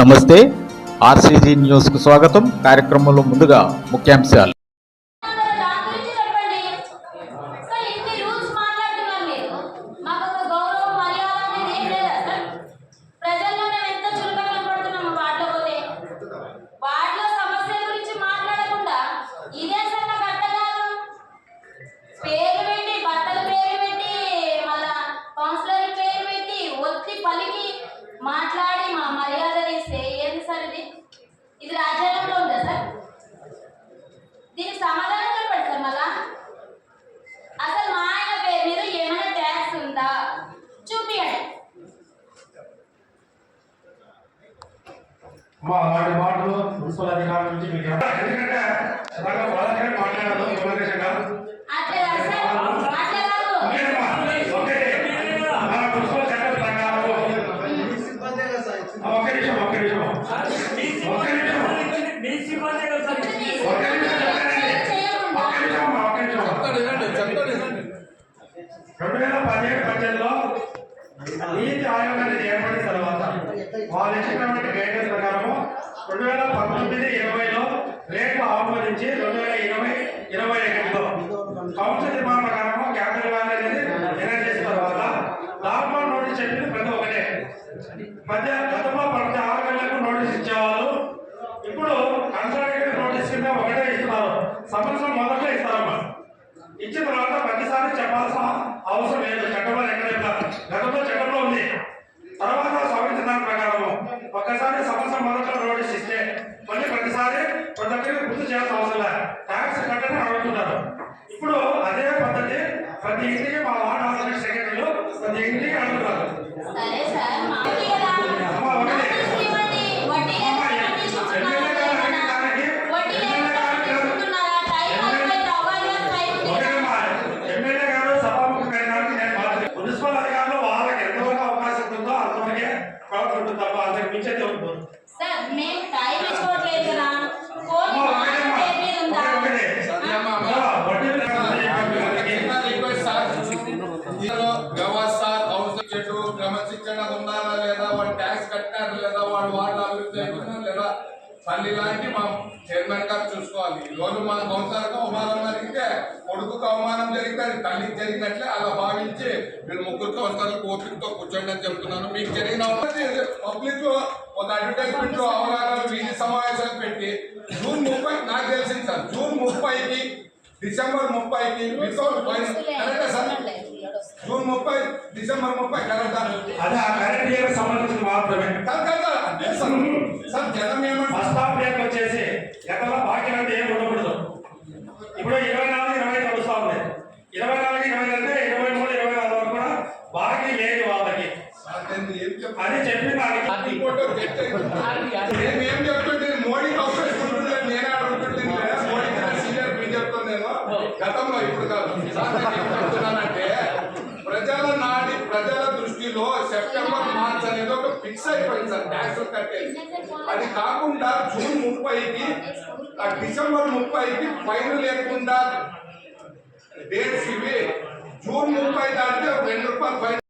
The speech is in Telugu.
నమస్తే. ఆర్సీజీ న్యూస్కు స్వాగతం. కార్యక్రమంలో ముందుగా ముఖ్యాంశాలు. ఇది రాజ్యాంగంలో ఉందా సార్? దీనికి సమాధానం చెప్పండి సార్ మళ్ళా. అసలు మా ఆయన పేరు మీద ఏమైనా ట్యాక్స్ ఉందా? చూపియండి. మా వాటి మాటలు మున్సిపల్ అధికారుల నుంచి మీకు ఎందుకంటే కాదు ఆ, ఒక్క నిమిషం ఒక్క నిమిషం. ఒక్క నిమిషం ఒక్క నిమిషం చెప్పండి. ఒక్క నిమిషం అమ్మా, ఒక్క నిమిషం రెండు వేల పదిహేడు బడ్జెట్లో నీతి ఆయోగ్ అనేది ఏర్పడిన తర్వాత వాళ్ళు ఇచ్చినటువంటి గైడెన్స్ ప్రకారము రెండు వేల పంతొమ్మిది ఇరవైలో రేట్లు ఆమోదించి రెండు వేల ఇరవై ఇరవై ఒకటిలో కౌన్సిల్ నిర్మాణ ప్రకారము క్యాపిటల్ వ్యాలీ అనేది నిర్ణయం చేసిన తర్వాత లాక్డౌన్ నోటీస్ చెప్పింది ప్రతి ఒక్కటే మధ్య గతంలో ప్రతి ఆరు నెలలకు నోటీస్ ఇచ్చేవాళ్ళు ఇప్పుడు కన్సల్టేటివ్ ఒకటే ఇస్తున్నారు. సంవత్సరం మొదట్లో ఇస్తారమ్మా. ఇచ్చిన తర్వాత ప్రతిసారి చెప్పాల్సిన అవసరం లేదు. చట్టంలో ఎక్కడైనా గతంలో చట్టంలో ఉంది. తర్వాత సవరించిన దాని ప్రకారం ఒక్కసారి సంవత్సరం మొదట్లో నోటీస్ ఇస్తే మళ్ళీ ప్రతిసారి ప్రతి ఒక్కరికి గుర్తు చేయాల్సిన అవసరం లేదు. ట్యాక్స్ కట్టని అడుగుతున్నారు. ఇప్పుడు అదే పద్ధతి ప్రతి ఇంటికి మా వార్డ్ ఆఫీసర్ సెక్రటరీలు ప్రతి ఇంటికి అడుగుతున్నారు సరే సార్ మాకి కదా అమ్మా, ఒకటే. నోటీసులు ఇవ్వండి వడ్డీ లేకుండా నోటీసులు ఇస్తున్నారా? వడ్డీ లేకుండా నోటీసులు ఇస్తున్నారా? టైం అయిపోయింది అవ్వాలి టైం ఉంది. ఓకేనమ్మా, ఎమ్మెల్యే గారు సభాముఖం అయినాక నేను బాధ్యత. మున్సిపల్ అధికారులు వాళ్ళకి ఎంతవరకు అవకాశం ఉంటుందో అంతవరకే కొలత ఉంటుంది తప్ప అంతకు మించేది ఉంటుంది సార్ మేము టైం ఇచ్చుకోవట్లేదు తల్లి లాంటి మా చైర్మన్ గారు చూసుకోవాలి. ఈ రోజు మా కౌన్సిలర్కి అవమానం జరిగితే కొడుకుకు అవమానం జరిగితే తల్లికి జరిగినట్లే అలా భావించి మీరు ముగ్గురు కౌన్సిలర్లకు ఓపికతో కూర్చోండి అని చెప్తున్నాను. మీకు జరిగిన పబ్లిక్ ఒక అడ్వర్టైజ్మెంట్ అవగాహన వీధి సమావేశాలు పెట్టి జూన్ ముప్పై నాకు తెలిసింది సార్ జూన్ ముప్పైకి డిసెంబర్ ముప్పైకి వితౌట్ ఫైన్. కరెక్టా సార్? జూన్ ముప్పై డిసెంబర్ ముప్పై కరెక్టా అదే ఆ కరెంట్ ఇయర్ సంబంధించి మాత్రమే ఫస్ట్ హాఫ్ డేట్ వచ్చేసి గతంలో బాకీ అంటే ఏం ఉండకూడదు. ఇప్పుడు ఇరవై నాలుగు ఇరవై ఐదు ఉంది. ఇరవై నాలుగు ఇరవై అంటే ఇరవై మూడు ఇరవై నాలుగు వరకు కూడా బాకీ లేదు వాళ్ళకి. అది చెప్పిన దానికి ఏం చెప్తుంటే మోడీ నేనే అడుగుతుంటే మోడీ సీనియర్ మీరు చెప్తాను నేను గతంలో ఇప్పుడు కాదు. చెప్తున్నానంటే ప్రజల నాడి ప్రజల దృష్టిలో సెప్టెంబర్ మార్చ్ ఫిక్స్ అయిపోయింది సార్ ట్యాక్స్ కట్టేది అది కాకుండా జూన్ ముప్పైకి డిసెంబర్ ముప్పైకి ఫైన్ లేకుండా డేట్స్ ఇవి. జూన్ ముప్పై దాటితే రెండు రూపాయలు ఫైన్